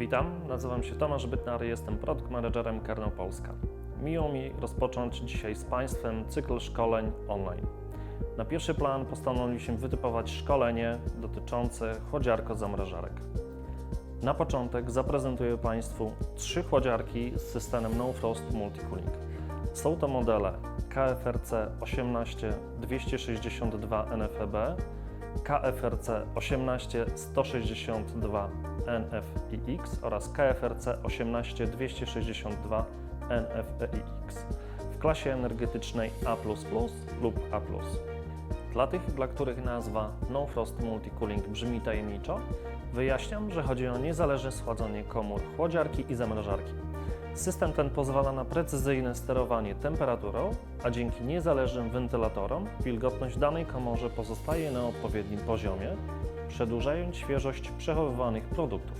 Witam, nazywam się Tomasz Bytnar, jestem produkt managerem Kernel Polska. Miło mi rozpocząć dzisiaj z Państwem cykl szkoleń online. Na pierwszy plan postanowiliśmy wytypować szkolenie dotyczące chłodziarko-zamrażarek. Na początek zaprezentuję Państwu trzy chłodziarki z systemem No Frost Multicooling. Są to modele KFRC 18262 NFEB, KFRC 18162 NFIX oraz KFRC 18262 NFEIX w klasie energetycznej A lub A. Dla tych, dla których nazwa No Frost Multicooling brzmi tajemniczo, wyjaśniam, że chodzi o niezależne schładzanie komór chłodziarki i zamrażarki. System ten pozwala na precyzyjne sterowanie temperaturą, a dzięki niezależnym wentylatorom wilgotność danej komorze pozostaje na odpowiednim poziomie, przedłużając świeżość przechowywanych produktów.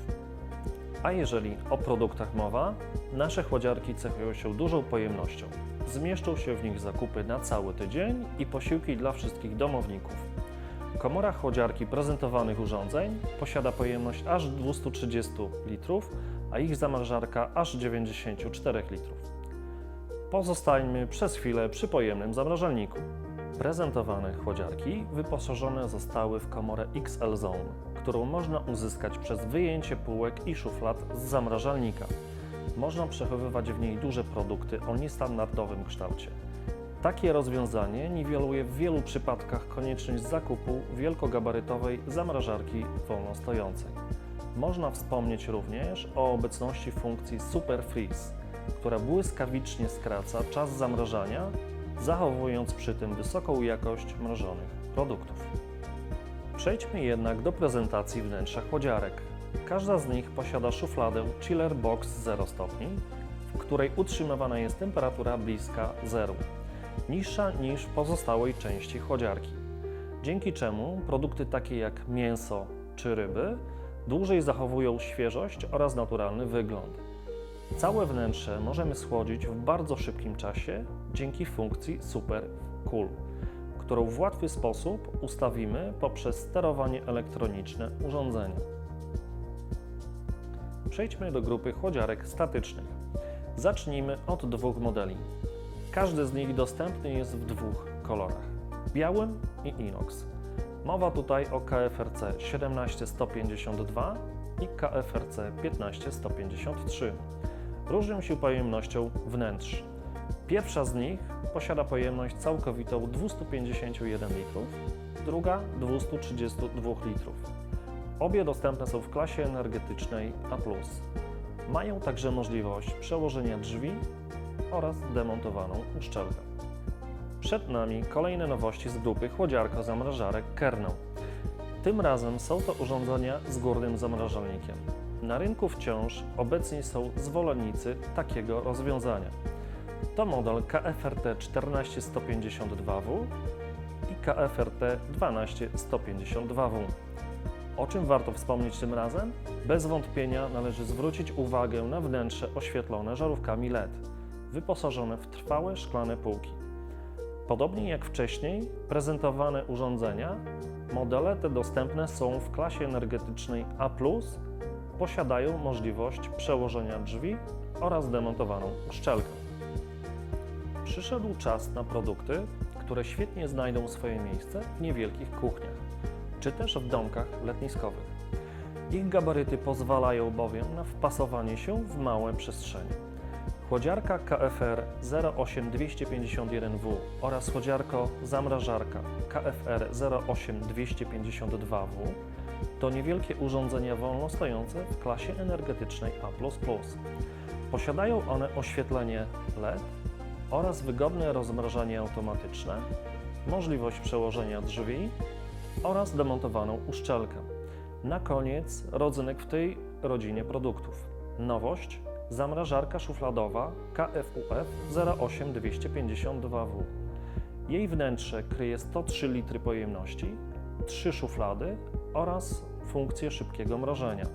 A jeżeli o produktach mowa, nasze chłodziarki cechują się dużą pojemnością. Zmieszczą się w nich zakupy na cały tydzień i posiłki dla wszystkich domowników. Komora chłodziarki prezentowanych urządzeń posiada pojemność aż 230 litrów, a ich zamrażarka aż 94 litrów. Pozostańmy przez chwilę przy pojemnym zamrażalniku. Prezentowane chłodziarki wyposażone zostały w komorę XL Zone, którą można uzyskać przez wyjęcie półek i szuflad z zamrażalnika. Można przechowywać w niej duże produkty o niestandardowym kształcie. Takie rozwiązanie niweluje w wielu przypadkach konieczność zakupu wielkogabarytowej zamrażarki wolnostojącej. Można wspomnieć również o obecności funkcji Super Freeze, która błyskawicznie skraca czas zamrażania, zachowując przy tym wysoką jakość mrożonych produktów. Przejdźmy jednak do prezentacji wnętrza chłodziarek. Każda z nich posiada szufladę Chiller Box 0 stopni, w której utrzymywana jest temperatura bliska zeru, niższa niż w pozostałej części chłodziarki. Dzięki czemu produkty takie jak mięso czy ryby dłużej zachowują świeżość oraz naturalny wygląd. Całe wnętrze możemy schłodzić w bardzo szybkim czasie dzięki funkcji Super Cool, którą w łatwy sposób ustawimy poprzez sterowanie elektroniczne urządzenia. Przejdźmy do grupy chłodziarek statycznych. Zacznijmy od dwóch modeli. Każdy z nich dostępny jest w dwóch kolorach: białym i inox. Mowa tutaj o KFRC 17152 i KFRC 15153. Różnią się pojemnością wnętrz. Pierwsza z nich posiada pojemność całkowitą 251 litrów, druga 232 litrów. Obie dostępne są w klasie energetycznej A. Mają także możliwość przełożenia drzwi oraz demontowaną uszczelkę. Przed nami kolejne nowości z grupy chłodziarko-zamrażarek Kernel. Tym razem są to urządzenia z górnym zamrażalnikiem. Na rynku wciąż obecni są zwolennicy takiego rozwiązania. To model KFRT 14152W i KFRT 12152W. O czym warto wspomnieć tym razem? Bez wątpienia należy zwrócić uwagę na wnętrze oświetlone żarówkami LED, wyposażone w trwałe szklane półki. Podobnie jak wcześniej prezentowane urządzenia, modele te dostępne są w klasie energetycznej A, posiadają możliwość przełożenia drzwi oraz demontowaną uszczelkę. Przyszedł czas na produkty, które świetnie znajdą swoje miejsce w niewielkich kuchniach, czy też w domkach letniskowych. Ich gabaryty pozwalają bowiem na wpasowanie się w małe przestrzenie. Chłodziarka KFR 08251W oraz chłodziarko zamrażarka KFR 08252W to niewielkie urządzenia wolnostojące w klasie energetycznej A. Posiadają one oświetlenie LED oraz wygodne rozmrażanie automatyczne, możliwość przełożenia drzwi oraz demontowaną uszczelkę. Na koniec rodzynek w tej rodzinie produktów. Nowość zamrażarka szufladowa KFUF 08252W. Jej wnętrze kryje 103 litry pojemności, 3 szuflady oraz funkcję szybkiego mrożenia.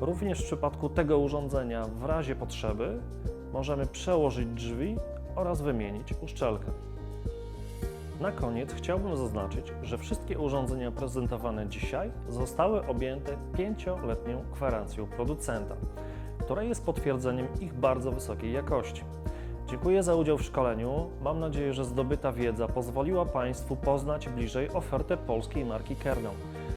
Również w przypadku tego urządzenia, w razie potrzeby, możemy przełożyć drzwi oraz wymienić uszczelkę. Na koniec chciałbym zaznaczyć, że wszystkie urządzenia prezentowane dzisiaj zostały objęte 5-letnią gwarancją producenta, która jest potwierdzeniem ich bardzo wysokiej jakości. Dziękuję za udział w szkoleniu. Mam nadzieję, że zdobyta wiedza pozwoliła Państwu poznać bliżej ofertę polskiej marki Kernel.